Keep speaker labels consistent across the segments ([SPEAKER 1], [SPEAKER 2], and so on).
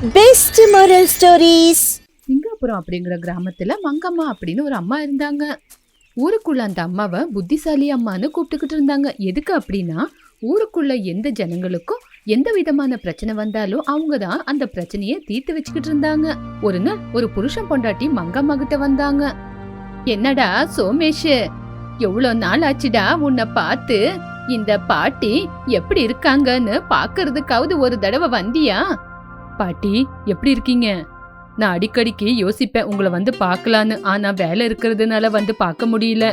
[SPEAKER 1] Best moral stories
[SPEAKER 2] Singapuram அப்படிங்கிற கிராமத்துல மங்கம்மா அப்படின்னு ஒரு அம்மா இருந்தாங்க. ஊருக்குள்ள அந்த அம்மாவை புத்திசாலி அம்மான்னு கூப்பிட்டுக்கிட்டு இருந்தாங்க. எதுக்கு அப்படின்னா ஊருக்குள்ள எந்த ஜனங்களுக்கும் எந்த விதமான பிரச்சனை வந்தாலும் அவங்க தான் அந்த பிரச்சனையை தீர்த்து வச்சுக்கிட்டு இருந்தாங்க. ஒரு நாள் ஒரு புருஷன் பொண்டாட்டி மங்கம்மா கிட்ட வந்தாங்க. என்னடா சோமேஷ் எவ்வளோ நாள் ஆச்சுடா உன்னை பார்த்து? இந்த பாட்டி எப்படி இருக்காங்கன்னு பாக்குறதுக்காவது ஒரு தடவை வந்தியா? பாட்டி எப்படி இருக்கீங்க? நான் அடிக்கடிக்கு யோசிப்பேன் உங்களை வந்து பார்க்கலான்னு. ஆனா வேலை இருக்கிறதுனால வந்து பார்க்க முடியல.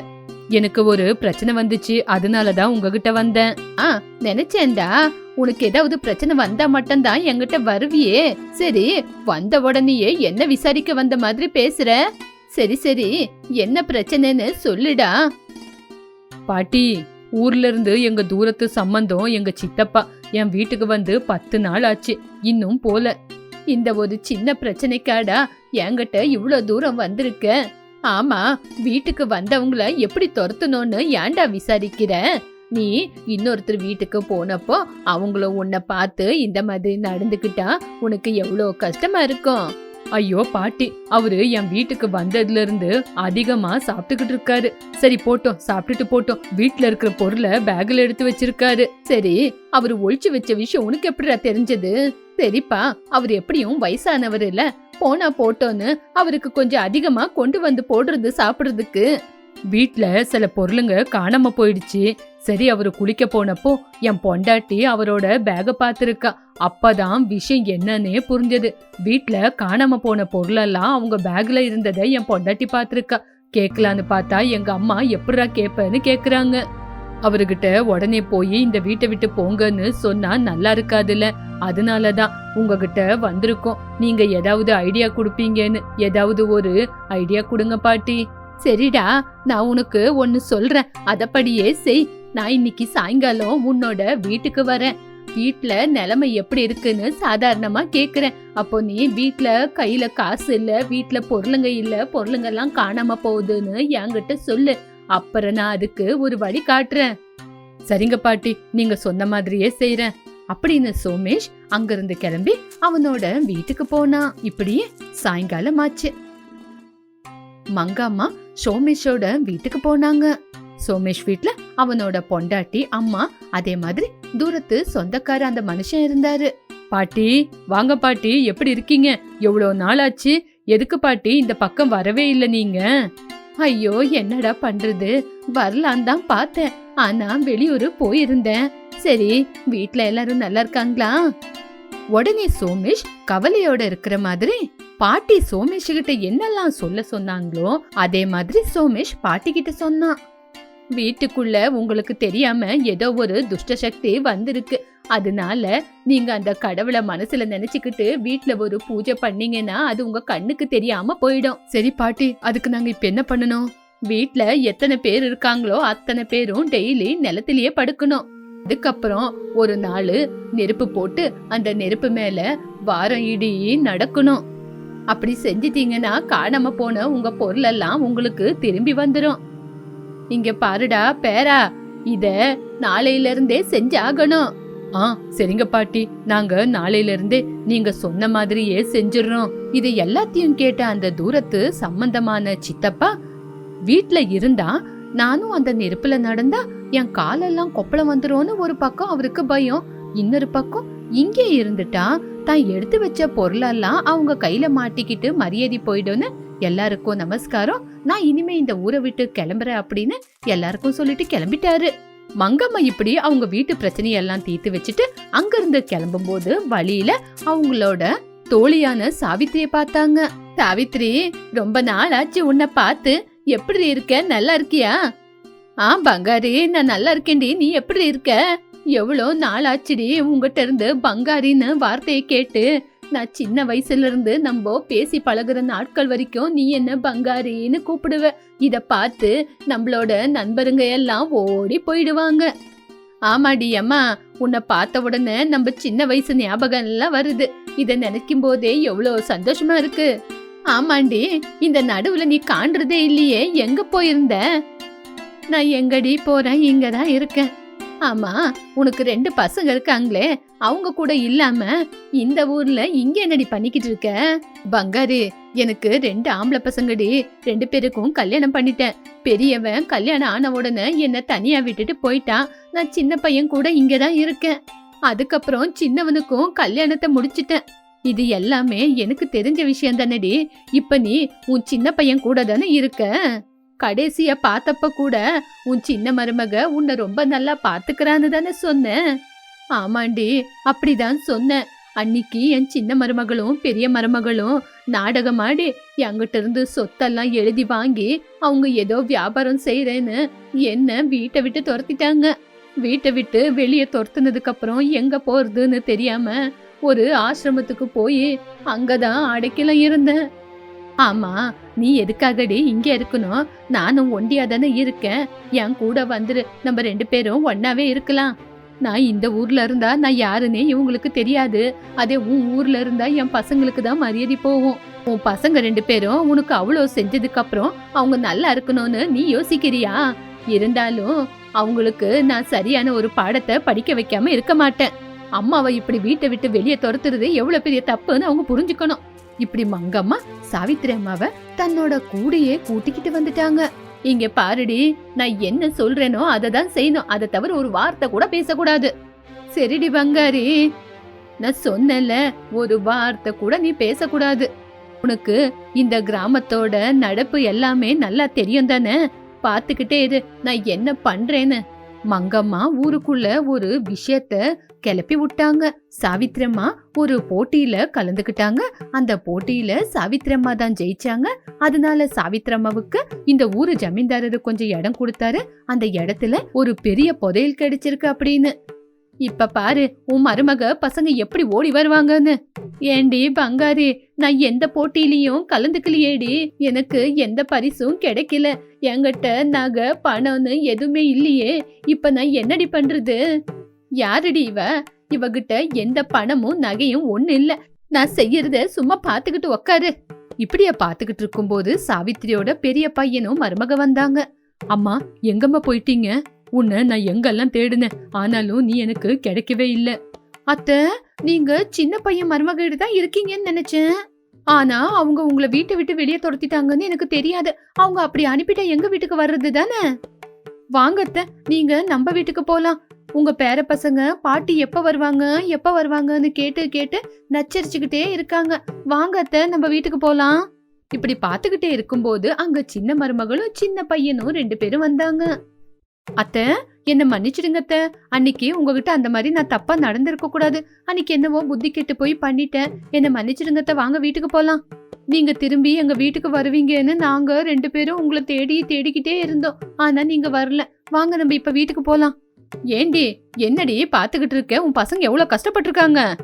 [SPEAKER 2] எனக்கு ஒரு பிரச்சனை வந்துச்சு. அதனால தான் உங்ககிட்ட வந்தேன். ஆ நினைச்சேன்டா. உனக்கு ஏதாவது பிரச்சனை வந்தா மட்டும்தான் என்கிட்ட வருவியே. சரி வந்த உடனேயே என்ன விசாரிக்க வந்த மாதிரி பேசுற? சரி சரி என்ன பிரச்சனைன்னு சொல்லுடா. பாட்டி ஊர்ல இருந்து எங்க தூரத்து சம்பந்தம் எங்க சித்தப்பா என் வீட்டுக்கு வந்து பத்து நாள் ஆச்சு இன்னும் போல. இந்த ஒரு சின்ன பிரச்சனைக்காடா என்கிட்ட இவ்வளோ தூரம் வந்திருக்க? ஆமா வீட்டுக்கு வந்தவங்கள எப்படி துரத்தணும்னு ஏன்டா விசாரிக்கிற? நீ இன்னொருத்தர் வீட்டுக்கு போனப்போ அவங்களும் உன்னை பார்த்து இந்த மாதிரி நடந்துக்கிட்டா உனக்கு எவ்வளோ கஷ்டமா இருக்கும்? ஐயோ பாட்டி அவரு என் வீட்டுக்கு வந்ததுல இருந்து அதிகமா சாப்பிட்டுக்கிட்டு இருக்காரு. சரி போட்டோம் சாப்பிட்டுட்டு போட்டோம். வீட்ல இருக்கிற பொருளை பேக்ல எடுத்து வச்சிருக்காரு. சரி அவரு ஒழிச்சு வச்ச விஷயம் உனக்கு எப்படிடா தெரிஞ்சது? சரிப்பா அவர் எப்படியும் வயசானவர் இல்ல. போனா போட்டோன்னு அவருக்கு கொஞ்சம் அதிகமா கொண்டு வந்து போடுறது சாப்பிடுறதுக்கு. வீட்ல சில பொருளுங்க காணாம போயிடுச்சு. சரி அவரு குளிக்க போனப்போ என் பொண்டாட்டி அவரோட பேக பார்த்துருக்கா. அப்பதான் விஷயம் என்னன்னே புரிஞ்சது. வீட்ல காணாம போன பொருளெல்லாம் அவங்க பேக்ல இருந்ததை என் பொண்டாட்டி பார்த்துருக்கா. கேட்கலான்னு பார்த்தா எங்க அம்மா எப்படா கேட்பேன்னு கேட்குறாங்க அவர்கிட்ட உடனே போய் இந்த வீட்டை விட்டு போங்கன்னு சொன்னா நல்லா இருக்காதுல்ல. அதனாலதான் உங்ககிட்ட வந்திருக்கோம். நீங்க ஏதாவது ஐடியா கொடுப்பீங்கன்னு. ஏதாவது ஒரு ஐடியா கொடுங்க பாட்டி. சரிடா நான் உனக்கு ஒன்னு சொல்றேன். அதப்படியே செய். நான் இன்னைக்கு சாயங்காலம் உன்னோட வீட்டுக்கு வரேன். வீட்ல நிலைமை எப்படி இருக்குன்னு சாதாரணமா கேக்குறேன். அப்போ நீ வீட்ல கையில காசு இல்ல வீட்ல பொருளுங்க இல்ல பொருளுங்க எல்லாம் காணாம போகுதுன்னு என்கிட்ட சொல்லு. அப்புறம் நான் அதுக்கு ஒரு வழி காட்டுறேன். சரிங்க பாட்டி நீங்க சொன்ன மாதிரியே செய்யறேன் அப்படின்னு சோமேஷ் அங்கிருந்து கிளம்பி அவனோட வீட்டுக்கு போனான். இப்படியே சாயங்காலம் ஆச்சு மங்காம்மா சோமேஷோட வீட்டுக்கு போனாங்க. சோமேஷ் வீட்ல அவனோட பொண்டாட்டி அம்மா அதே மாதிரி தூரத்து சொந்தக்கார அந்த மனுஷன் இருந்தாரு. பாட்டி வாங்க பாட்டி எப்படி இருக்கீங்க? எவ்வளவு நாள் ஆச்சு எதுக்கு பாட்டி இந்த பக்கம் வரவே இல்லை நீங்க? ஐயோ என்னடா பண்றது? வரலான் தான் பார்த்தேன். ஆனா வெளியூர் போயிருந்தேன். சரி வீட்ல எல்லாரும் நல்லா இருக்காங்களா? உடனே சோமேஷ் கவலையோட இருக்கிற மாதிரி பாட்டி சோமேஷ் கிட்ட என்னெல்லாம் சொல்ல சொன்னாங்களோ அதே மாதிரி சோமேஷ் பாட்டி கிட்ட சொன்னான் வீட்டுக்குள்ள உங்களுக்கு தெரியாம ஏதோ ஒரு துஷ்ட சக்தி வந்திருக்கு. அதனால நீங்க அந்த கடவுளை மனசுல நினைச்சுக்கிட்டு வீட்ல ஒரு பூஜை பண்ணீங்கன்னா அது உங்க கண்ணுக்கு தெரியாம போயிடும். சரி பாட்டி அதுக்கு நாங்க இப்ப என்ன பண்ணணும்? வீட்ல எத்தனை பேர் இருக்காங்களோ அத்தனை பேரும் டெய்லி நிலத்திலேயே படுக்கணும். அதுக்கப்புறம் ஒரு நாள் நெருப்பு போட்டு அந்த நெருப்பு மேல வாரம் இடி நடக்கணும். அப்படி செஞ்சிட்டீங்கன்னா காணாம போன உங்க பொருளெல்லாம் உங்களுக்கு திரும்பி வந்துடும் இங்க பாருடா பேரா இத நாளையில இருந்தே செஞ்சாகணும். ஆ சரிங்க பாட்டி. நாங்க நாளையில இருந்தே நீங்க சொன்ன மாதிரியே செஞ்சிடறோம். இது எல்லாத்தையும் கேட்ட அந்த தூரத்து சம்பந்தமான சித்தப்பா வீட்ல இருந்தா நானும் அந்த நெருப்புல நடந்தா என் காலெல்லாம் கொப்பளம் வந்துரும்னு ஒரு பக்கம் அவருக்கு பயம். இன்னொரு பக்கம் இங்கே இருந்துட்டா தான் எடுத்து வச்ச பொருளெல்லாம் அவங்க கையில மாட்டிக்கிட்டு மரியாதை போயிடும்னு எல்லாருக்கும் நமஸ்காரம். நான் இனிமே இந்த ஊரை விட்டு கிளம்புறேன் அப்படின்னு எல்லாருக்கும் சொல்லிட்டு கிளம்பிட்டாரு. மங்கம்மா இப்படி அவங்க வீட்டு பிரச்சனையெல்லாம் தீர்த்து வச்சுட்டு அங்கிருந்து கிளம்பும்போது வழியில அவங்களோட தோழியான சாவித்திரியை பார்த்தாங்க. சாவித்ரி ரொம்ப நாள் ஆச்சு உன்னை பார்த்து. எப்படி இருக்க? நல்லா இருக்கியா? ஆ பங்காரி நான் நல்லா இருக்கேன்டி. நீ எப்படி இருக்க? எவ்வளோ நாளாச்சுடி உங்கள்கிட்ட உங்ககிட்ட இருந்து பங்காரின்னு வார்த்தையை கேட்டு? நான் சின்ன வயசுல இருந்து நம்ம பேசி பழகுற நாட்கள் வரைக்கும் நீ என்ன பங்காரின்னு கூப்பிடுவ. இத பார்த்து நம்மளோட நண்பருங்க எல்லாம் ஓடி போயிடுவாங்க. ஆமாடி அம்மா உன்னை பார்த்த உடனே நம்ம சின்ன வயசு ஞாபகம் எல்லாம் வருது. இதை நினைக்கும் போதே எவ்வளோ சந்தோஷமா இருக்கு. ஆமாண்டி இந்த நடுவுல நீ காண்றதே இல்லையே எங்க போயிருந்த? நான் எங்கடி போறேன்? இங்கதான் இருக்கேன். ஆமா உனக்கு ரெண்டு பசங்க இருக்காங்களே அவங்க கூட இல்லாம இந்த ஊர்ல இங்க என்னடி பண்ணிக்கிட்டு இருக்க? பங்காரு எனக்கு ரெண்டு ஆம்பளை பசங்கடி ரெண்டு பேருக்கும் கல்யாணம் பண்ணிட்டேன். பெரியவன் கல்யாணம் ஆன உடனே என்ன தனியா விட்டுட்டு போயிட்டான் நான் சின்ன பையன் கூட இங்கதான் இருக்கேன். அதுக்கப்புறம் சின்னவனுக்கும் கல்யாணத்தை முடிச்சிட்டேன். இது எல்லாமே எனக்கு தெரிஞ்ச விஷயம் தானடி. இப்ப நீ உன் சின்ன பையன் கூட தானே இருக்க? கடைசிய பார்த்தப்ப கூட உன் சின்ன மருமக உன்னை ரொம்ப நல்லா பாத்துக்கிறான்னு தானே சொன்னேன். ஆமாண்டி அப்படிதான் சொன்னேன். அன்னைக்கு என் சின்ன மருமகளும் பெரிய மருமகளும் நாடகமாடி என்கிட்ட இருந்து சொத்தெல்லாம் எழுதி வாங்கி அவங்க ஏதோ வியாபாரம் செய்யறேன்னு என்ன வீட்டை விட்டு துரத்திட்டாங்க. வீட்டை விட்டு வெளியே துரத்துனதுக்கு அப்புறம் எங்க போறதுன்னு தெரியாம ஒரு ஆசிரமத்துக்கு போய் அங்கதான் அடைக்கல இருந்தேன். ஆமா நீ எதுக்காகடி இங்கே இருக்கணும்? நானும் ஒண்டியா தானே இருக்கேன். என் கூட வந்துரு. நம்ம ரெண்டு பேரும் ஒன்னாவே இருக்கலாம். நான் இந்த ஊர்ல இருந்தா நான் யாருன்னே இவங்களுக்கு தெரியாது. அதே உன் ஊர்ல இருந்தா என் பசங்களுக்கு தான் மரியாதை போகும். உன் பசங்க ரெண்டு பேரும் உனக்கு அவ்வளோ செஞ்சதுக்கு அப்புறம் அவங்க நல்லா இருக்கணும்னு நீ யோசிக்கிறியா? இருந்தாலும் அவங்களுக்கு நான் சரியான ஒரு பாடத்தை படிக்க வைக்காம இருக்க மாட்டேன். அம்மாவை இப்படி வீட்டை விட்டு வெளியே துரத்துறது எவ்வளவு பெரிய தப்புன்னு அவங்க புரிஞ்சுக்கணும். இப்படி மங்கம்மா சாவித்திரி அம்மாவை தன்னோட கூடையே கூட்டிக்கிட்டு வந்துட்டாங்க. இங்க பாருடி நான் என்ன சொல்றேனோ அதை தான் செய்யணும். அதை தவிர ஒரு வார்த்தை கூட பேசக்கூடாது. சரிடி பங்காரி நான் சொன்னேன்ல ஒரு வார்த்தை கூட நீ பேசக்கூடாது. உனக்கு இந்த கிராமத்தோட நடப்பு எல்லாமே நல்லா தெரியும் தானே? பாத்துக்கிட்டே இரு நான் என்ன பண்றேன்னு மங்கம்மா ஊருக்குள்ள ஒரு விஷயத்த கிளப்பி விட்டாங்க. சாவித்திரம்மா ஒரு போட்டியில கலந்துக்கிட்டாங்க. அந்த போட்டியில சாவித்திரம்மா தான் ஜெயிச்சாங்க. அதனால சாவித்திரம்மாவுக்கு இந்த ஊரு ஜமீன்தாரரு கொஞ்சம் இடம் கொடுத்தாரு. அந்த இடத்துல ஒரு பெரிய புதையல் கிடைச்சிருக்கு அப்படின்னு. இப்ப பாரு உன் மருமக பசங்க எப்படி ஓடி வருவாங்கன்னு. ஏண்டி பங்காரி நான் எந்த போட்டியிலயும் கலந்துக்கலையேடி. எனக்கு எந்த பரிசும் கிடைக்கல. என்கிட்ட நகை பணம்னு எதுவுமே இல்லையே. இப்ப நான் என்னடி பண்றது? யாரடி இவ? இவகிட்ட எந்த பணமும் நகையும் ஒண்ணு இல்ல. நான் செய்யறத சும்மா பாத்துக்கிட்டு உக்காரு. இப்படியா பாத்துக்கிட்டு இருக்கும்போது சாவித்திரியோட பெரிய பையனும் மருமக வந்தாங்க. அம்மா எங்கம்மா போயிட்டீங்க? உன்னை நான் எங்கெல்லாம் தேடினேன்? ஆனாலும் நீ எனக்கு கிடைக்கவே இல்லை. அத்தை நீங்க சின்ன பையன் மருமகிட்ட தான் இருக்கீங்கன்னு நினைச்சேன். ஆனா அவங்க உங்களை வீட்டை விட்டு வெளியே துரத்திட்டாங்கன்னு எனக்கு தெரியாது. அவங்க அப்படி அனுப்பிட்டா எங்க வீட்டுக்கு வர்றது தானே? வாங்க அத்தை நீங்க நம்ம வீட்டுக்கு போலாம். உங்க பேர பசங்க பாட்டி எப்ப வருவாங்க எப்ப வருவாங்கன்னு கேட்டு கேட்டு நச்சரிச்சுக்கிட்டே இருக்காங்க. வாங்க அத்தை நம்ம வீட்டுக்கு போலாம். இப்படி பாத்துக்கிட்டே இருக்கும்போது அங்க சின்ன மருமகளும் சின்ன பையனும் ரெண்டு பேரும் வந்தாங்க. அத்தை என்ன மன்னிச்சிடுங்க அத்த. அன்னைக்கு உங்ககிட்ட அந்த மாதிரி நான் தப்பா நடந்திருக்க கூடாது. அன்னைக்கு என்னவோ புத்தி கெட்டு போய் பண்ணிட்டேன். என்ன மன்னிச்சிடுங்க அத்த வாங்க வீட்டுக்கு போலாம். நீங்க திரும்பி எங்க வீட்டுக்கு வருவீங்கன்னு நாங்க ரெண்டு பேரும் உங்களை தேடி தேடிக்கிட்டே இருந்தோம். ஆனா நீங்க வரல. வாங்க நம்ம இப்ப வீட்டுக்கு போலாம். ஏண்டி என்னடி பாத்துக்கிட்டு இருக்க? உன் பசங்க எவ்வளவு கஷ்டப்பட்டிருக்காங்க?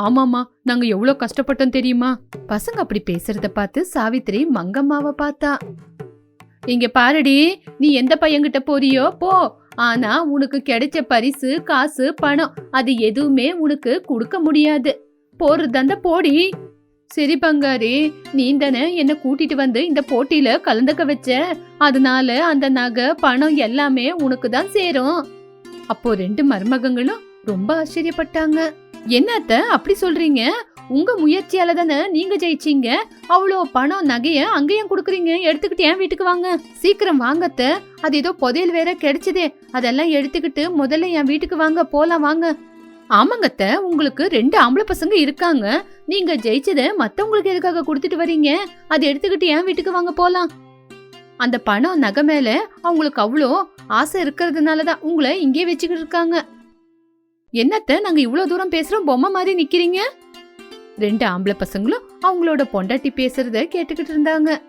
[SPEAKER 2] ஆமாமா நாங்க எவ்வளவு கஷ்டப்பட்டோம் தெரியுமா? பசங்க அப்படி பேசுறத பார்த்து சாவித்திரி மங்கம்மாவை பார்த்தா. இங்க பாருடி நீ எந்த பையன்கிட்ட போறியோ போ. ஆனா உனக்கு கிடைச்ச பரிசு காசு பணம் அது எதுவுமே உனக்கு கொடுக்க முடியாது. போறதாந்த போடி. சரி பங்காரி நீ தானே என்ன கூட்டிட்டு வந்து இந்த போட்டியில கலந்துக்க வச்ச. அதனால அந்த நகை பணம் எல்லாமே உனக்கு தான் சேரும். அப்போ ரெண்டு மருமகங்களும் ரொம்ப ஆச்சரியப்பட்டாங்க. என்னத்த அப்படி சொல்றீங்க? உங்க முயற்சியால தானே நீங்க ஜெயிச்சீங்க. அவ்வளோ பணம் நகைய அங்கேயும் கொடுக்குறீங்க. எடுத்துக்கிட்டு ஏன் வீட்டுக்கு வாங்க. சீக்கிரம் வாங்கத்த. அது ஏதோ புதையல் வேற கிடைச்சதே. அதெல்லாம் எடுத்துக்கிட்டு முதல்ல என் வீட்டுக்கு வாங்க போலாம் வாங்க. ஆமாங்கத்த உங்களுக்கு ரெண்டு ஆம்பளை பசங்க இருக்காங்க. நீங்க ஜெயிச்சத மத்தவங்களுக்கு எதுக்காக கொடுத்துட்டு வரீங்க? அதை எடுத்துக்கிட்டு என் வீட்டுக்கு வாங்க போலாம். அந்த பணம் நகை மேல அவங்களுக்கு அவ்வளோ ஆசை இருக்கிறதுனால தான் உங்களை இங்கே வச்சுக்கிட்டு இருக்காங்க. என்னத்த நாங்க இவ்வளவு தூரம் பேசுறோம்? பொம்மை மாதிரி நிக்கிறீங்க? ரெண்டு ஆம்பளை பசங்களும் அவங்களோட பொண்டாட்டி பேசுறத கேட்டுக்கிட்டு இருந்தாங்க.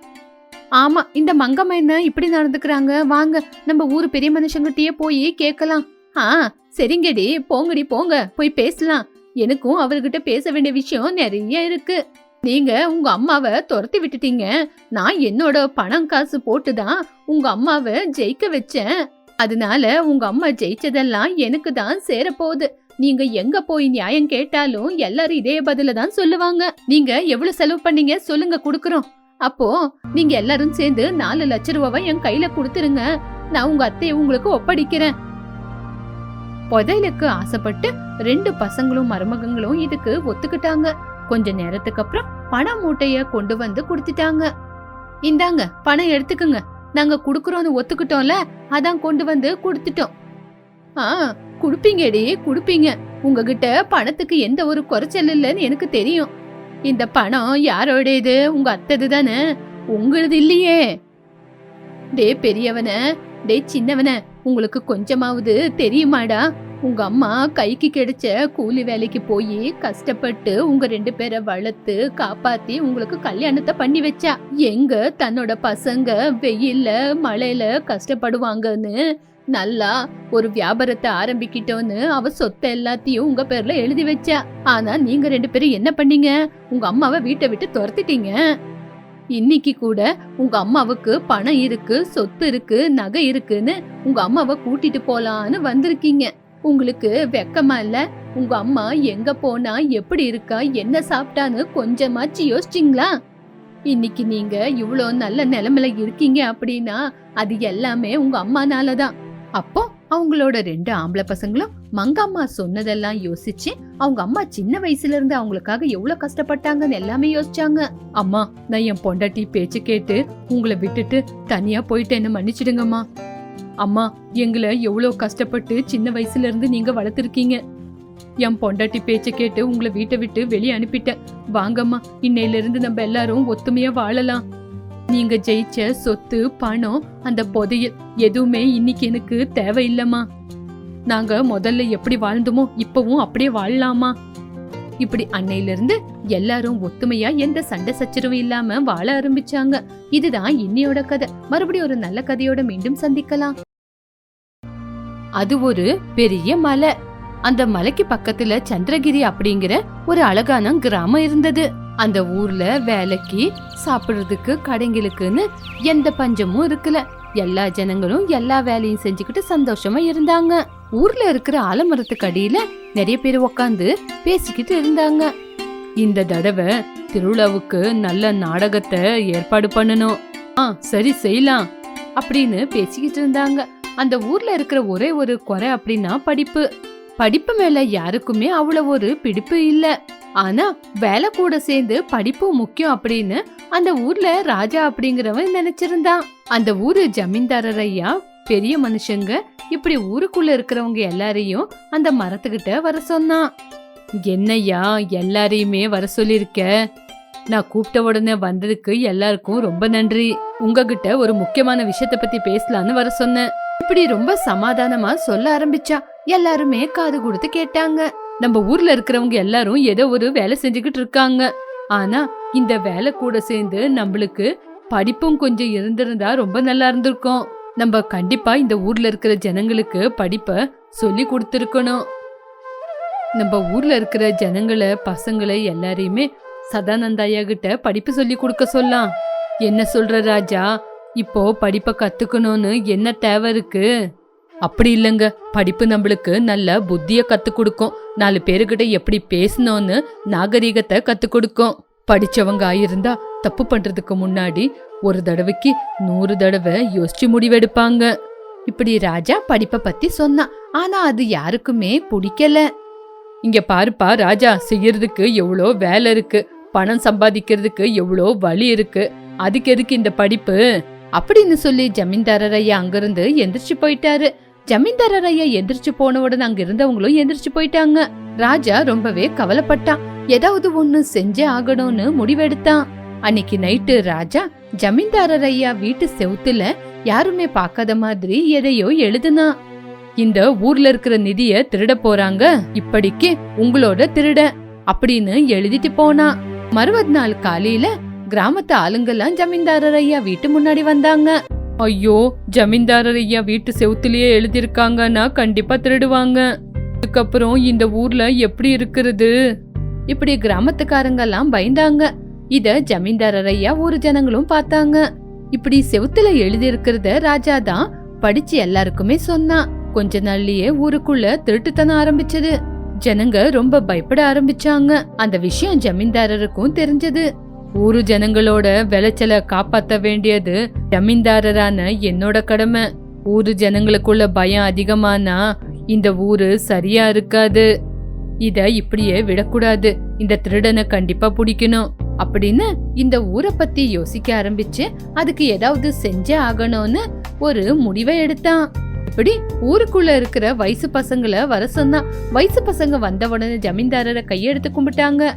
[SPEAKER 2] ஆமா இந்த மங்கம்மா என்ன இப்படி நடந்துக்கிறாங்க? வாங்க நம்ம ஊரு பெரிய மனுஷங்கிட்டயே போய் கேட்கலாம். ஆ சரிங்கடி போங்கடி போங்க போய் பேசலாம். எனக்கும் அவர்கிட்ட பேச வேண்டிய விஷயம் நிறைய இருக்கு. நீங்க உங்க அம்மாவை துரத்தி விட்டுட்டீங்க. நான் என்னோட பணம் காசு போட்டு தான் உங்க அம்மாவை ஜெயிக்க வச்சேன். அதனால உங்க அம்மா ஜெயிச்சதெல்லாம் எனக்கு தான் சேரப்போகுது. நீங்க எங்க போய் நியாயம் கேட்டாலும் எல்லாரும் இதே பதில தான் சொல்லுவாங்க. நீங்க எவ்வளவு செலவு பண்ணீங்க சொல்லுங்க குடுக்குறோம். அப்போ நீங்க எல்லாரும் சேர்ந்து நாலு லட்ச ரூபாவை என் கையில கொடுத்துருங்க. நான் உங்க அத்தையை உங்களுக்கு ஒப்படைக்கிறேன். புதையலுக்கு ஆசைப்பட்டு ரெண்டு பசங்களும் மருமகங்களும் இதுக்கு ஒத்துக்கிட்டாங்க. கொஞ்ச நேரத்துக்கு அப்புறம் பண மூட்டைய கொண்டு வந்து கொடுத்துட்டாங்க. இந்தாங்க பணம் எடுத்துக்குங்க. நாங்க குடுக்கறோம்னு ஒத்துக்கிட்டோம்ல அதான் கொண்டு வந்து கொடுத்துட்டோம். ஆ குடுப்பீங்கடி குடுப்பீங்க. உங்ககிட்ட பணத்துக்கு எந்த ஒரு குறைச்சல் இல்லைன்னு எனக்கு தெரியும். இந்த பணம் யாரோடையது உங்க அத்தது தானே. உங்களது இல்லையே. டே பெரியவன. டே சின்னவன. உங்களுக்கு கொஞ்சமாவது தெரியுமாடா? உங்க அம்மா கைக்கு கிடைச்ச கூலி வேலைக்கு போய் கஷ்டப்பட்டு உங்க ரெண்டு பேரை வளர்த்து காப்பாத்தி உங்களுக்கு கல்யாணத்தை பண்ணி வச்சா. எங்க தன்னோட பசங்க வெயில்ல மழையில கஷ்டப்படுவாங்கன்னு நல்லா ஒரு வியாபாரத்தை ஆரம்பிக்கிட்டோன்னு அவ சொத்தை எல்லாத்தையும் உங்க பேர்ல எழுதி வச்சா. ஆனா நீங்க ரெண்டு பேரும் என்ன பண்ணீங்க? உங்க அம்மாவை வீட்டை விட்டு துரத்திட்டீங்க. இன்னைக்கு கூட உங்க அம்மாவுக்கு பணம் இருக்கு சொத்து இருக்கு நகை இருக்குன்னு உங்க அம்மாவை கூட்டிட்டு போலான்னு வந்திருக்கீங்க. உங்களுக்கு வெக்கமா இல்ல? உங்க அம்மா எங்க போனா எப்படி இருக்கா? என்ன சாப்பிட்டான்னு கொஞ்சமாச்சு யோசிச்சிங்களா? இன்னைக்கு நீங்க இவ்ளோ நல்ல நிலைமையில இருக்கீங்க அப்படின்னா அது எல்லாமே உங்க அம்மானால தான். அப்போ அவங்களோட ரெண்டு ஆம்பளை பசங்களும் மங்கம்மா சொன்னதெல்லாம் யோசிச்சு அவங்க அம்மா சின்ன வயசுல இருந்து அவங்களுக்காக எவ்வளவு கஷ்டப்பட்டாங்கன்னு எல்லாமே யோசிச்சாங்க. அம்மா நான் என் பொண்டாட்டி பேச்சு கேட்டு உங்களை விட்டுட்டு தனியா போயிட்டேன்னு மன்னிச்சிடுங்கம்மா. அம்மா எங்களை எவ்வளோ கஷ்டப்பட்டு சின்ன வயசுல இருந்து நீங்க வளர்த்துருக்கீங்க. என் பொண்டாட்டி பேச்சை கேட்டு உங்களை வீட்டை விட்டு வெளியே அனுப்பிட்டேன். வாங்கம்மா இன்னையில இருந்து நம்ம எல்லாரும் ஒத்துமையா வாழலாம். நீங்க ஜெயிச்ச சொத்து பணம் அந்த புதையல் எதுவுமே இன்னைக்கு எனக்கு தேவையில்லம்மா. நாங்க முதல்ல எப்படி வாழ்ந்தோமோ இப்பவும் அப்படியே வாழலாமா இப்படி அன்னையிலிருந்து எல்லாரும் ஒத்துமையா எந்த சண்டை சச்சரவும் இல்லாம வாழ ஆரம்பிச்சாங்க. இதுதான் இன்னையோட கதை. மறுபடியும் ஒரு நல்ல கதையோட மீண்டும் சந்திக்கலாம். அது ஒரு பெரிய மலை. அந்த மலைக்கு பக்கத்துல சந்திரகிரி அப்படிங்கிற ஒரு அழகான கிராமம் இருந்தது. அந்த ஊர்ல வேலைக்கு சாப்பிடுறதுக்கு கடைங்களுக்குன்னு எந்த பஞ்சமும் இருக்கல. எல்லா ஜனங்களும் எல்லா வேலையும் செஞ்சுக்கிட்டு சந்தோஷமா இருந்தாங்க. ஊர்ல இருக்கிற ஆலமரத்துக்கு அடியில நிறைய பேர் உக்காந்து பேசிக்கிட்டு இருந்தாங்க. இந்த தடவை திருவிழாவுக்கு நல்ல நாடகத்தை ஏற்பாடு பண்ணணும். ஆ சரி செய்யலாம் அப்படின்னு பேசிக்கிட்டு இருந்தாங்க. அந்த ஊர்ல இருக்கிற ஒரே ஒரு குறை அப்படின்னா படிப்பு. படிப்பு மேல யாருக்குமே அவ்வளவு ஒரு பிடிப்பு இல்ல. ஆனா வேலை கூட சேர்ந்து படிப்பும் முக்கியம் அப்படின்னு அந்த ஊர்ல ராஜா அப்படிங்கிறவன் நினைச்சிருந்தான். அந்த ஊரு ஜமீன்தாரர் ஐயா பெரிய மனுஷங்க இப்படி ஊருக்குள்ள இருக்கிறவங்க எல்லாரையும் அந்த மரத்துக்கிட்ட வர சொன்னான். என்னய்யா எல்லாரையுமே வர சொல்லிருக்க நான் கூப்பிட்ட உடனே வந்ததுக்கு எல்லாருக்கும் ரொம்ப நன்றி. உங்ககிட்ட ஒரு முக்கியமான விஷயத்த பத்தி பேசலான்னு வர சொன்னேன். இப்படி ரொம்ப சமாதானமா சொல்ல ஆரம்பிச்சா எல்லாருமே காது கொடுத்து கேட்டாங்க. நம்ம ஊர்ல இருக்கிறவங்க எல்லாரும் ஏதோ ஒரு வேலை செஞ்சுக்கிட்டு இருக்காங்க. ஆனா இந்த வேலை கூட சேர்ந்து நம்மளுக்கு படிப்பும் கொஞ்சம் இருந்திருந்தா ரொம்ப நல்லா இருந்திருக்கும். நம்ம கண்டிப்பா இந்த ஊர்ல இருக்கிற ஜனங்களுக்கு படிப்ப சொல்லி கொடுத்துருக்கணும். நம்ம ஊர்ல இருக்கிற ஜனங்களை பசங்களை எல்லாரையுமே சதானந்தாயா கிட்ட படிப்பு சொல்லி கொடுக்க சொல்லலாம் என்ன சொல்ற ராஜா? இப்போ படிப்பை கத்துக்கணும்னு என்ன தேவை இருக்கு? அப்படி இல்லைங்க. படிப்பு நம்மளுக்கு நல்ல புத்தியை கத்து கொடுக்கும். நாலு பேருக்கிட்ட எப்படி பேசணும்னு நாகரீகத்தை கத்து கொடுக்கும். படிச்சவங்க ஆயிருந்தா தப்பு பண்றதுக்கு முன்னாடி ஒரு தடவைக்கு நூறு தடவை யோசிச்சு முடிவெடுப்பாங்க. இப்படி ராஜா படிப்பை பத்தி சொன்னான் ஆனா அது யாருக்குமே பிடிக்கல. இங்க பாருப்பா ராஜா செய்யறதுக்கு எவ்வளோ வேலை இருக்கு. பணம் சம்பாதிக்கிறதுக்கு எவ்வளோ வழி இருக்கு. அதுக்கு எதுக்கு இந்த படிப்பு? அப்படின்னு சொல்லி ஜமீன்தாரர் ஐயா அங்கிருந்து எந்திரிச்சு போயிட்டாரு. ஜமீன்தாரர் ஐயா எந்திரிச்சு போனவுடன் அங்க இருந்தவங்களும் எந்திரிச்சு போயிட்டாங்க. ராஜா ரொம்பவே கவலைப்பட்டான். ஏதாவது ஒண்ணு செஞ்சே ஆகணும்னு முடிவெடுத்தான். அன்னைக்கு நைட்டு ராஜா ஜமீன்தாரர் ஐயா வீட்டு செவுத்துல யாருமே பார்க்காத மாதிரி எதையோ எழுதுனா இந்த ஊர்ல இருக்கிற நிதிய திருட போறாங்க. இப்படிக்கு உங்களோட திருட அப்படின்னு எழுதிட்டு போனா மறுபது நாள் காலையில கிராமத்து ஆளுங்கெல்லாம் ஜமீன்தாரர் ஐயா வீட்டு முன்னாடி வந்தாங்க. ஐயோ ஜமீன்தாரர் ஐயா வீட்டு செவுத்துலயே எழுதியிருக்காங்கன்னா கண்டிப்பா திருடுவாங்க. அதுக்கப்புறம் இந்த ஊர்ல எப்படி இருக்கிறது? இப்படி கிராமத்துக்காரங்கெல்லாம் பயந்தாங்க. இத ஜமீன்தாரர் ஐயா ஊர் ஜனங்களும் பார்த்தாங்க. இப்படி செவுத்துல எழுதி இருக்கிறத ராஜா தான் படிச்சு எல்லாருக்குமே சொன்னான். கொஞ்ச நாள்லயே ஊருக்குள்ள திருட்டுத்தனம் ஆரம்பிச்சது. ஜனங்க ரொம்ப பயப்பட ஆரம்பிச்சாங்க. அந்த விஷயம் ஜமீன்தாரருக்கும் தெரிஞ்சது. ஊரு ஜனங்களோட விளைச்சலை காப்பாற்ற வேண்டியது ஜமீன்தாரரான என்னோட கடமை. ஊரு ஜனங்களுக்குள்ள பயம் அதிகமானா இந்த ஊரு சரியா இருக்காது. இத இப்படியே விடக்கூடாது. இந்த திருடனை கண்டிப்பா பிடிக்கணும். அப்படின்னு இந்த ஊரை பத்தி யோசிக்க ஆரம்பிச்சு அதுக்கு ஏதாவது செஞ்சே ஆகணும்னு ஒரு முடிவை எடுத்தான். இப்படி ஊருக்குள்ள இருக்கிற வயசு பசங்களை வர சொன்னான். வயசு பசங்க வந்த உடனே ஜமீன்தாரரை கையெடுத்து கும்பிட்டாங்க.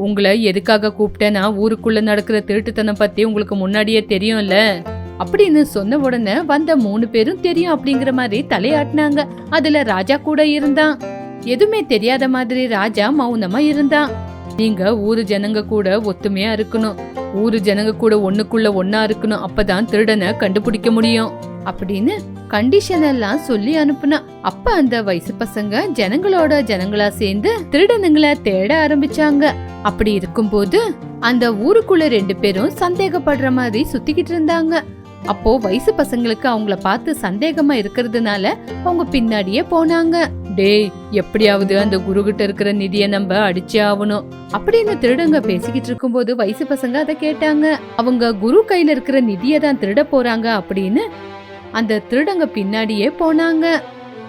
[SPEAKER 2] உங்களை எதுக்காக கூப்பிட்டேன்னா ஊருக்குள்ள நடக்கிற திருட்டுத்தனம் பத்தி உங்களுக்கு முன்னாடியே தெரியும்ல? அப்படின்னு சொன்ன உடனே வந்த மூணு பேரும் தெரியும் அப்படிங்கிற மாதிரி தலையாட்டினாங்க. அதுல ராஜா கூட இருந்தான். எதுவுமே தெரியாத மாதிரி ராஜா மௌனமா இருந்தான். நீங்க ஊரு ஜனங்க கூட ஒத்துமையா இருக்கணும். ஊரு ஜனங்க கூட ஒண்ணுக்குள்ள ஒன்னா இருக்கணும். அப்பதான் திருடனை கண்டுபிடிக்க முடியும். அப்படின்னு கண்டிஷன் எல்லாம் சொல்லி அனுப்புனா அப்ப அந்த வயசு பசங்க ஜனங்களோட ஜனங்களா சேர்ந்து திருடனுங்களை தேட ஆரம்பிச்சாங்க. அப்படி இருக்கும்போது அந்த ஊருக்குள்ள ரெண்டு பேரும் சந்தேகப்படுற மாதிரி சுத்திக்கிட்டு இருந்தாங்க. அப்போ வயசு பசங்களுக்கு அவங்கள பார்த்து சந்தேகமா இருக்கிறதுனால அவங்க பின்னாடியே போனாங்க. டேய் எப்படியாவது அந்த குரு கிட்ட இருக்கிற நிதிய நம்ம அடிச்சே ஆகணும். அப்படின்னு திருடங்க பேசிக்கிட்டு இருக்கும்போது வயசு பசங்க அதை கேட்டாங்க. அவங்க குரு கையில இருக்கிற நிதியை தான் திருட போறாங்க அப்படின்னு அந்த திருடங்க பின்னாடியே போனாங்க.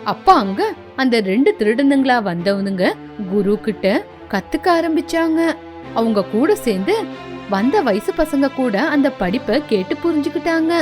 [SPEAKER 2] அப்ப அங்க அந்த ரெண்டு திருடனுங்களா வந்தவனுங்க குரு கிட்ட கத்துக்க ஆரம்பிச்சாங்க. அவங்க கூட சேர்ந்து வந்த வயசு பசங்க கூட அந்த படிப்பை கேட்டு புரிஞ்சுக்கிட்டாங்க.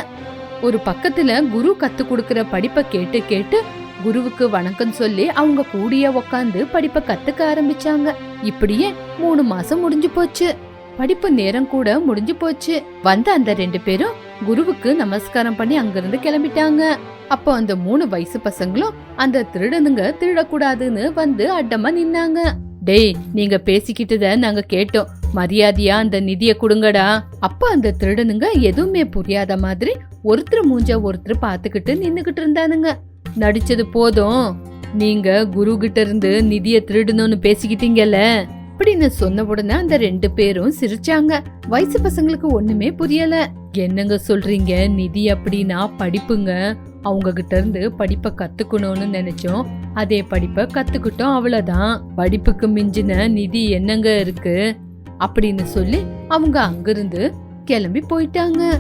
[SPEAKER 2] ஒரு பக்கத்துல குரு கத்து கொடுக்கிற படிப்பை கேட்டு கேட்டு குருவுக்கு வணக்கம் சொல்லி அவங்க கூடிய உக்காந்து படிப்பை கத்துக்க ஆரம்பிச்சாங்க. இப்படியே மூணு மாசம் முடிஞ்சு போச்சு. படிப்பு நேரம் கூட முடிஞ்சு போச்சு. வந்த அந்த ரெண்டு பேரும் குருவுக்கு நமஸ்காரம் பண்ணி அங்கிருந்து கிளம்பிட்டாங்க. அப்போ அந்த மூணு வயசு பசங்களும் அந்த திருடனுங்க திருடக்கூடாதுன்னு வந்து அட்டமா நின்னாங்க. டேய் நீங்க பேசிக்கிட்டத நாங்க கேட்டோம். மரியாதையா அந்த நிதிய கொடுங்கடா. அப்ப அந்த திருடனுங்க எதுவுமே புரியாத மாதிரி ஒருத்தர் மூஞ்ச ஒருத்தர் பாத்துக்கிட்டு நின்னுகிட்டு இருந்தானுங்க. நடிச்சது போதும். நீங்க குரு கிட்ட இருந்து நிதிய திருடணும்னு பேசிக்கிட்டீங்கல்ல. அப்படின்னு சொன்ன உடனே அந்த ரெண்டு பேரும் சிரிச்சாங்க. வயசு பசங்களுக்கு ஒண்ணுமே புரியல. என்னங்க சொல்றீங்க? நிதி அப்படின்னா படிப்புங்க. அவங்க கிட்ட இருந்து படிப்பை கத்துக்கணும்னு நினைச்சோம். அதே படிப்பை கத்துக்கிட்டோம் அவ்வளவுதான். படிப்புக்கு மிஞ்சின நிதி என்னங்க இருக்கு? அப்படின்னு சொல்லி அவங்க அங்கிருந்து கிளம்பி போயிட்டாங்க.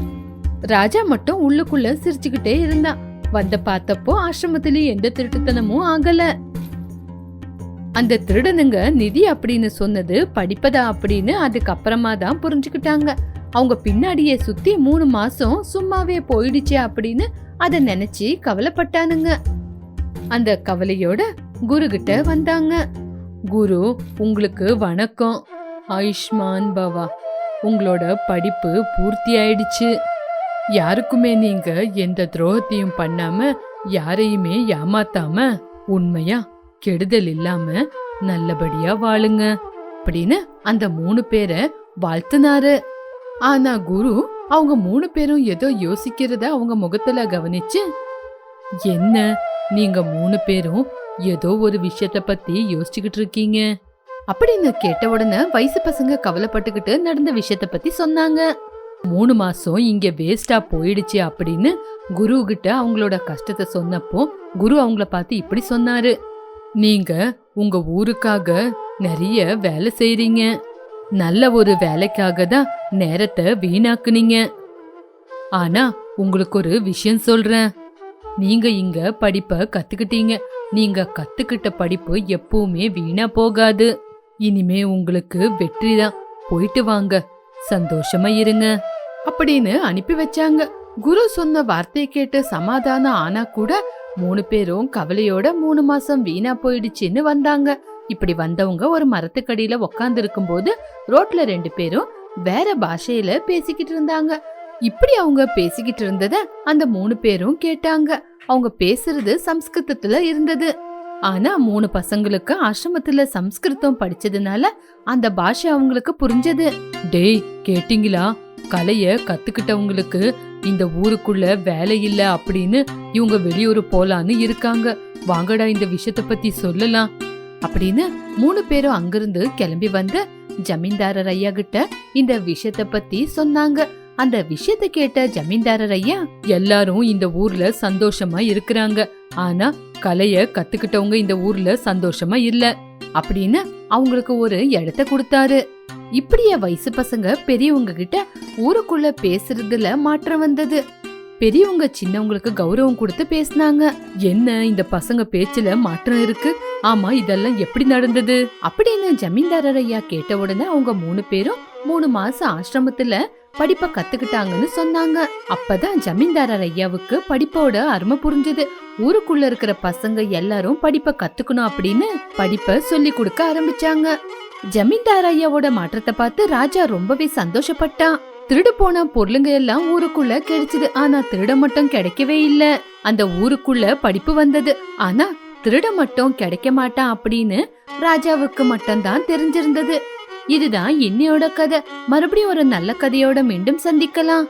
[SPEAKER 2] ராஜா மட்டும் உள்ளுக்குள்ள சிரிச்சுக்கிட்டே இருந்தான். வந்த பார்த்தப்போ ஆசிரமத்திலே எந்த திருட்டுத்தனமும் ஆகல. அந்த திருடனுங்க நிதி அப்படின்னு சொன்னது படிப்பதா அப்படின்னு அதுக்கப்புறமா தான் புரிஞ்சுக்கிட்டாங்க. அவங்க பின்னாடியே சுத்தி மூணு மாசம் சும்மாவே போயிடுச்சு அப்படின்னு அதை நினைச்சு கவலைப்பட்டானுங்க. அந்த கவலையோட குரு கிட்ட வந்தாங்க. குரு உங்களுக்கு வணக்கம். ஆயுஷ்மான் பவா. உங்களோட படிப்பு பூர்த்தி ஆயிடுச்சு. யாருக்குமே நீங்க எந்த துரோகத்தையும் பண்ணாம யாரையுமே ஏமாத்தாம உண்மையா கெடுதல் இல்லாம நல்லபடியா வாழுங்க அப்படின்னு அந்த மூணு பேரை வாழ்த்துனாரு. ஆனா குரு அவங்க மூணு பேரும் ஏதோ யோசிக்கிறத அவங்க முகத்துல கவனிச்சு என்ன? நீங்க மூணு பேரும் ஏதோ ஒரு விஷயத்த பத்தி யோசிச்சுக்கிட்டு இருக்கீங்க? அப்படின்னு கேட்ட உடனே வயசு பசங்க கவலைப்பட்டுக்கிட்டு நடந்த விஷயத்த பத்தி சொன்னாங்க. மூணு மாசம் இங்க வேஸ்டா போயிடுச்சு அப்படின்னு குரு கிட்ட அவங்களோட கஷ்டத்தை சொன்னப்போ குரு அவங்கள பார்த்து இப்படி சொன்னாரு. நீங்க உங்க ஊருக்காக நிறைய வேலை செய்றீங்க. நல்ல ஒரு வேலைக்காக தான் நேரத்தை வீணாக்குனீங்க. ஆனா உங்களுக்கு ஒரு விஷயம் சொல்றேன். நீங்க இங்க படிப்ப கத்துக்கிட்டீங்க. நீங்க கத்துக்கிட்ட படிப்பு எப்பவுமே வீணா போகாது. இனிமே உங்களுக்கு வெற்றி தான். போயிட்டு வாங்க. சந்தோஷமா இருங்க. அப்படின்னு அனுப்பி வச்சாங்க. குரு சொன்ன வார்த்தையை கேட்டு சமாதானம் ஆனா கூட மூணு பேரும் கவலையோட மூணு மாசம் வீணா போயிடுச்சுன்னு வந்தாங்க. இப்படி வந்தவங்க ஒரு மரத்துக்கடியில உக்காந்து இருக்கும்போது ரோட்ல ரெண்டு பேரும் வேற பாஷையில பேசிக்கிட்டு இருந்தாங்க. இப்படி அவங்க பேசிக்கிட்டு இருந்தத அந்த மூணு பேரும் கேட்டாங்க. அவங்க பேசுறது சம்ஸ்கிருதத்துல இருந்தது. ஆனா மூணு பசங்களுக்கு ஆசிரமத்துல சம்ஸ்கிருதம் படிச்சதுனால அந்த பாஷை அவங்களுக்கு புரிஞ்சது. டேய் கேட்டிங்களா? கலைய கத்துக்கிட்டவங்களுக்கு இந்த ஊருக்குள்ள வேலை இல்ல அப்படின்னு இவங்க வெளியூர் போலான்னு இருக்காங்க. வாங்கடா இந்த விஷயத்த பத்தி சொல்லலாம். அப்படின்னு மூணு பேரும் அங்கிருந்து கிளம்பி வந்து ஜமீன்தாரர் ஐயா கிட்ட இந்த விஷயத்த பத்தி சொன்னாங்க. அந்த விஷயத்த கேட்ட ஜமீன்தாரர் ஐயா எல்லாரும் இந்த ஊர்ல சந்தோஷமா இருக்கிறாங்க. ஆனா கலைய கத்துக்கிட்டவங்க இந்த ஊர்ல சந்தோஷமா இல்ல அப்படின்னு அவங்களுக்கு ஒரு இடத்த கொடுத்தாரு. இப்படியே வயசு பசங்க பெரியவங்க கிட்ட ஊருக்குள்ள பேசுறதுல மாற்றம் வந்தது. பெரியவங்க சின்னவங்களுக்கு கௌரவம் கொடுத்து பேசினாங்க. என்ன இந்த பசங்க பேச்சுல மாற்றம் இருக்கு? ஆமா இதெல்லாம் எப்படி நடந்தது? அப்படின்னு ஜமீன்தாரர் ஐயா கேட்ட உடனே அவங்க மூணு பேரும் மூணு மாசம் ஆசிரமத்துல படிப்ப கத்துக்கிட்டாங்கன்னு சொன்னாங்க. அப்பதான் ஜமீன்தாரர் ஐயாவுக்கு படிப்போட அருமை புரிஞ்சது. ஊருக்குள்ள இருக்கிற பசங்க எல்லாரும் படிப்ப கத்துக்கணும் அப்படின்னு படிப்ப சொல்லி கொடுக்க ஆரம்பிச்சாங்க. ஜமீன்தார் ஐயாவோட மாற்றத்தை பார்த்து ராஜா ரொம்பவே சந்தோஷப்பட்டான் திருடு போன பொருளுங்க எல்லாம் ஊருக்குள்ள கிடைச்சது. ஆனா திருட மட்டும் கிடைக்கவே இல்ல. அந்த ஊருக்குள்ள படிப்பு வந்தது. ஆனா திருட மட்டும் கிடைக்க மாட்டான் அப்படின்னு ராஜாவுக்கு மட்டும்தான் தெரிஞ்சிருந்தது. இதுதான் என்னையோட கதை. மறுபடியும் ஒரு நல்ல கதையோட மீண்டும் சந்திக்கலாம்.